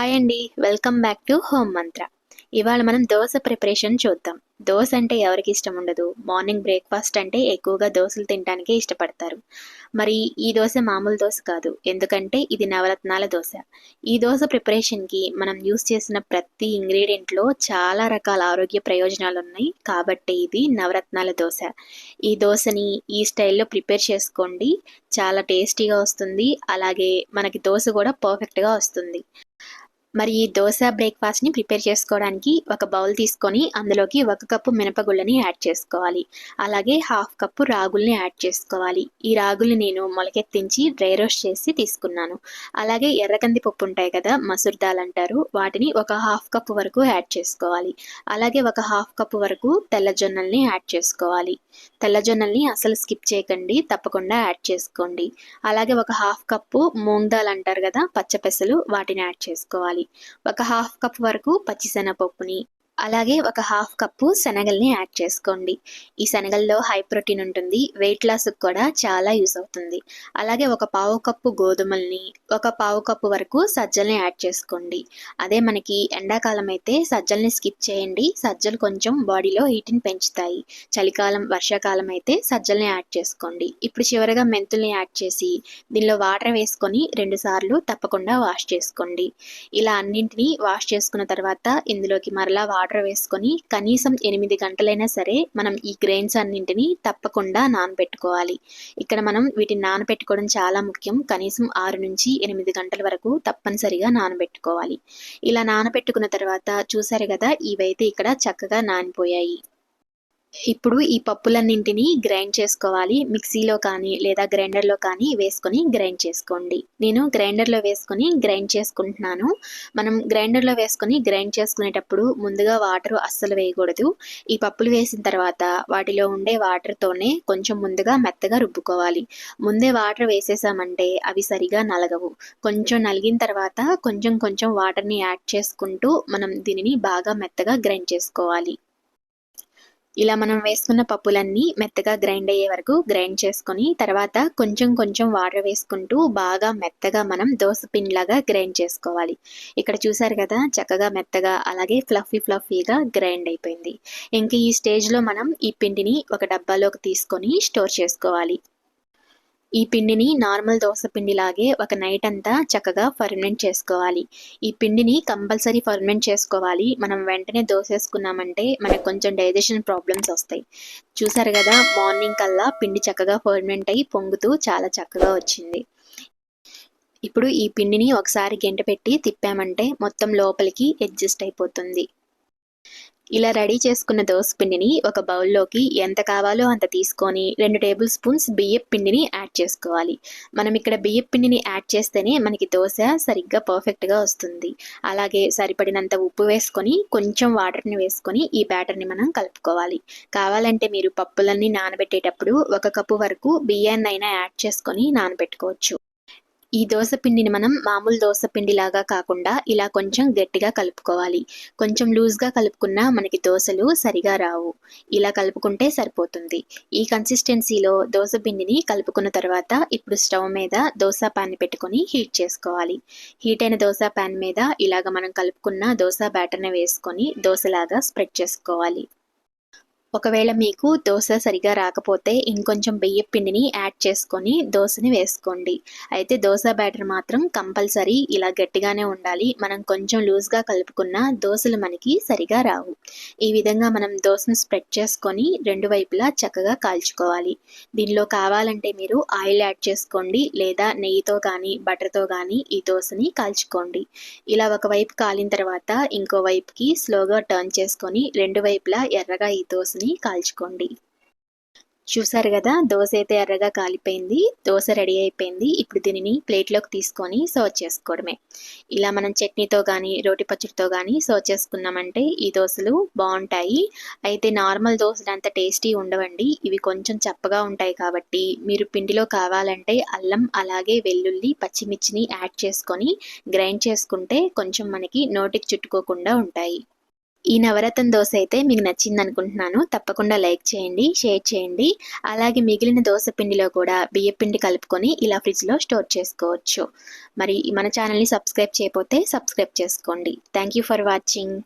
Hi అండి welcome back to home మంత్ర ఇవాళ మనం దోశ ప్రిపరేషన్ చూద్దాం. దోశ అంటే ఎవరికి ఇష్టం ఉండదు? మార్నింగ్ బ్రేక్ఫాస్ట్ అంటే ఎక్కువగా దోశలు తినడానికే ఇష్టపడతారు. మరి ఈ దోశ మామూలు దోశ కాదు. ఎందుకంటే ఇది నవరత్నాల దోశ. ఈ దోశ ప్రిపరేషన్కి మనం యూస్ చేసిన ప్రతి ఇంగ్రీడియంట్లో చాలా రకాల ఆరోగ్య ప్రయోజనాలు ఉన్నాయి. కాబట్టి ఇది నవరత్నాల దోశ. ఈ దోశని ఈ స్టైల్లో ప్రిపేర్ చేసుకోండి. చాలా టేస్టీగా వస్తుంది. అలాగే మనకి దోశ కూడా పర్ఫెక్ట్గా వస్తుంది. మరి ఈ దోశ బ్రేక్ఫాస్ట్ని ప్రిపేర్ చేసుకోవడానికి ఒక బౌల్ తీసుకొని అందులోకి ఒక కప్పు మినపగుళ్ళని యాడ్ చేసుకోవాలి. అలాగే హాఫ్ కప్పు రాగుల్ని యాడ్ చేసుకోవాలి. ఈ రాగుల్ని నేను మొలకెత్తించి డ్రై రోస్ట్ చేసి తీసుకున్నాను. అలాగే ఎర్రకంది పప్పు ఉంటాయి కదా మసూర్ దాల్ అంటారు వాటిని ఒక హాఫ్ కప్పు వరకు యాడ్ చేసుకోవాలి. అలాగే ఒక హాఫ్ కప్పు వరకు తెల్లజొన్నల్ని యాడ్ చేసుకోవాలి. తెల్లజొన్నల్ని అసలు స్కిప్ చేయకండి తప్పకుండా యాడ్ చేసుకోండి. అలాగే ఒక హాఫ్ కప్పు మూంగ్ దాల్ అంటారు కదా పచ్చపెసలు వాటిని యాడ్ చేసుకోవాలి. ఒక హాఫ్ కప్ వరకు పచ్చిశనగపప్పుని. అలాగే ఒక హాఫ్ కప్పు శనగల్ని యాడ్ చేసుకోండి. ఈ శనగల్లో హై ప్రోటీన్ ఉంటుంది. వెయిట్ లాస్కి కూడా చాలా యూస్ అవుతుంది. అలాగే ఒక పావు కప్పు గోధుమల్ని ఒక పావు కప్పు వరకు సజ్జల్ని యాడ్ చేసుకోండి. అదే మనకి ఎండాకాలం అయితే సజ్జల్ని స్కిప్ చేయండి. సజ్జలు కొంచెం బాడీలో హీట్ని పెంచుతాయి. చలికాలం వర్షాకాలం అయితే సజ్జల్ని యాడ్ చేసుకోండి. ఇప్పుడు చివరిగా మెంతుల్ని యాడ్ చేసి దీనిలో వాటర్ వేసుకొని రెండు సార్లు తప్పకుండా వాష్ చేసుకోండి. ఇలా అన్నింటినీ వాష్ చేసుకున్న తర్వాత ఇందులోకి మరలా వాటర్ వాటర్ వేసుకొని కనీసం ఎనిమిది గంటలైనా సరే మనం ఈ గ్రెయిన్స్ అన్నింటినీ తప్పకుండా నానబెట్టుకోవాలి. ఇక్కడ మనం వీటిని నానబెట్టుకోవడం చాలా ముఖ్యం. కనీసం ఆరు నుంచి ఎనిమిది గంటల వరకు తప్పనిసరిగా నానబెట్టుకోవాలి. ఇలా నానబెట్టుకున్న తర్వాత చూసారు కదా ఇవైతే ఇక్కడ చక్కగా నానిపోయాయి. ఇప్పుడు ఈ పప్పులన్నింటినీ గ్రైండ్ చేసుకోవాలి. మిక్సీలో కానీ లేదా గ్రైండర్లో కానీ వేసుకొని గ్రైండ్ చేసుకోండి. నేను గ్రైండర్లో వేసుకొని గ్రైండ్ చేసుకుంటున్నాను. మనం గ్రైండర్లో వేసుకొని గ్రైండ్ చేసుకునేటప్పుడు ముందుగా వాటర్ అస్సలు వేయకూడదు. ఈ పప్పులు వేసిన తర్వాత వాటిలో ఉండే వాటర్తోనే కొంచెం ముందుగా మెత్తగా రుబ్బుకోవాలి. ముందే వాటర్ వేసేసామంటే అవి సరిగా నలగవు. కొంచెం నలిగిన తర్వాత కొంచెం కొంచెం వాటర్ని యాడ్ చేసుకుంటూ మనం దీనిని బాగా మెత్తగా గ్రైండ్ చేసుకోవాలి. ఇలా మనం వేసుకున్న పప్పులన్నీ మెత్తగా గ్రైండ్ అయ్యే వరకు గ్రైండ్ చేసుకొని తర్వాత కొంచెం కొంచెం వాటర్ వేసుకుంటూ బాగా మెత్తగా మనం దోశ పిండిలాగా గ్రైండ్ చేసుకోవాలి. ఇక్కడ చూసారు కదా చక్కగా మెత్తగా అలాగే ఫ్లఫీ ఫ్లఫీగా గ్రైండ్ అయిపోయింది. ఇంక ఈ స్టేజ్లో మనం ఈ పిండిని ఒక డబ్బాలోకి తీసుకొని స్టోర్ చేసుకోవాలి. ఈ పిండిని నార్మల్ దోశ పిండిలాగే ఒక నైట్ అంతా చక్కగా ఫర్మెంట్ చేసుకోవాలి. ఈ పిండిని కంపల్సరీ ఫర్మెంట్ చేసుకోవాలి. మనం వెంటనే దోసేసుకున్నామంటే మనకు కొంచెం డైజెషన్ ప్రాబ్లమ్స్ వస్తాయి. చూసారు కదా మార్నింగ్ కల్లా పిండి చక్కగా ఫర్మెంట్ అయ్యి పొంగుతూ చాలా చక్కగా వచ్చింది. ఇప్పుడు ఈ పిండిని ఒకసారి గెంట పెట్టి తిప్పామంటే మొత్తం లోపలికి అడ్జస్ట్ అయిపోతుంది. ఇలా రెడీ చేసుకున్న దోశ పిండిని ఒక బౌల్లోకి ఎంత కావాలో అంత తీసుకొని రెండు టేబుల్ స్పూన్స్ బియ్యం పిండిని యాడ్ చేసుకోవాలి. మనం ఇక్కడ బియ్యం పిండిని యాడ్ చేస్తేనే మనకి దోశ సరిగ్గా పర్ఫెక్ట్గా వస్తుంది. అలాగే సరిపడినంత ఉప్పు వేసుకొని కొంచెం వాటర్ని వేసుకొని ఈ బ్యాటర్ని మనం కలుపుకోవాలి. కావాలంటే మీరు పప్పులన్నీ నానబెట్టేటప్పుడు ఒక కప్పు వరకు బియ్యాన్ని అయినా యాడ్ చేసుకొని నానబెట్టుకోవచ్చు. ఈ దోశ పిండిని మనం మామూలు దోశ పిండిలాగా కాకుండా ఇలా కొంచెం గట్టిగా కలుపుకోవాలి. కొంచెం లూజ్గా కలుపుకున్నా మనకి దోశలు సరిగా రావు. ఇలా కలుపుకుంటే సరిపోతుంది. ఈ కన్సిస్టెన్సీలో దోశ పిండిని కలుపుకున్న తర్వాత ఇప్పుడు స్టవ్ మీద దోశ ప్యాన్ పెట్టుకొని హీట్ చేసుకోవాలి. హీట్ అయిన దోశ ప్యాన్ మీద ఇలాగ మనం కలుపుకున్న దోశ బ్యాటర్ని వేసుకొని దోశలాగా స్ప్రెడ్ చేసుకోవాలి. ఒకవేళ మీకు దోశ సరిగా రాకపోతే ఇంకొంచెం బియ్య పిండిని యాడ్ చేసుకొని దోశని వేసుకోండి. అయితే దోశ బ్యాటర్ మాత్రం కంపల్సరీ ఇలా గట్టిగానే ఉండాలి. మనం కొంచెం లూజ్గా కలుపుకున్న దోశలు మనకి సరిగా రావు. ఈ విధంగా మనం దోశను స్ప్రెడ్ చేసుకొని రెండు వైపులా చక్కగా కాల్చుకోవాలి. దీనిలో కావాలంటే మీరు ఆయిల్ యాడ్ చేసుకోండి లేదా నెయ్యితో కానీ బటర్తో కానీ ఈ దోశని కాల్చుకోండి. ఇలా ఒకవైపు కాలిన తర్వాత ఇంకో వైపుకి స్లోగా టర్న్ చేసుకొని రెండు వైపులా ఎర్రగా ఈ దోశ దోశని కాల్చుకోండి. చూసారు కదా దోశ అయితే ఎర్రగా కాలిపోయింది దోశ రెడీ అయిపోయింది. ఇప్పుడు దీనిని ప్లేట్లోకి తీసుకొని సర్వ్ చేసుకోవడమే. ఇలా మనం చట్నీతో కానీ రోటి పచ్చడితో కానీ సర్వ్ చేసుకున్నామంటే ఈ దోశలు బాగుంటాయి. అయితే నార్మల్ దోశలు అంత టేస్టీ ఉండవండి. ఇవి కొంచెం చప్పగా ఉంటాయి కాబట్టి మీరు పిండిలో కావాలంటే అల్లం అలాగే వెల్లుల్లి పచ్చిమిర్చిని యాడ్ చేసుకొని గ్రైండ్ చేసుకుంటే కొంచెం మనకి నోటికి చుట్టుకోకుండా ఉంటాయి. ఈ నవరత్న దోశ అయితే మీకు నచ్చింది అనుకుంటున్నాను తప్పకుండా లైక్ చేయండి షేర్ చేయండి. అలాగే మిగిలిన దోశ పిండిలో కూడా బియ్య పిండి కలుపుకొని ఇలా ఫ్రిడ్జ్లో స్టోర్ చేసుకోవచ్చు. మరి మన ఛానల్ని సబ్స్క్రైబ్ చేయకపోతే సబ్స్క్రైబ్ చేసుకోండి. Thank you for watching.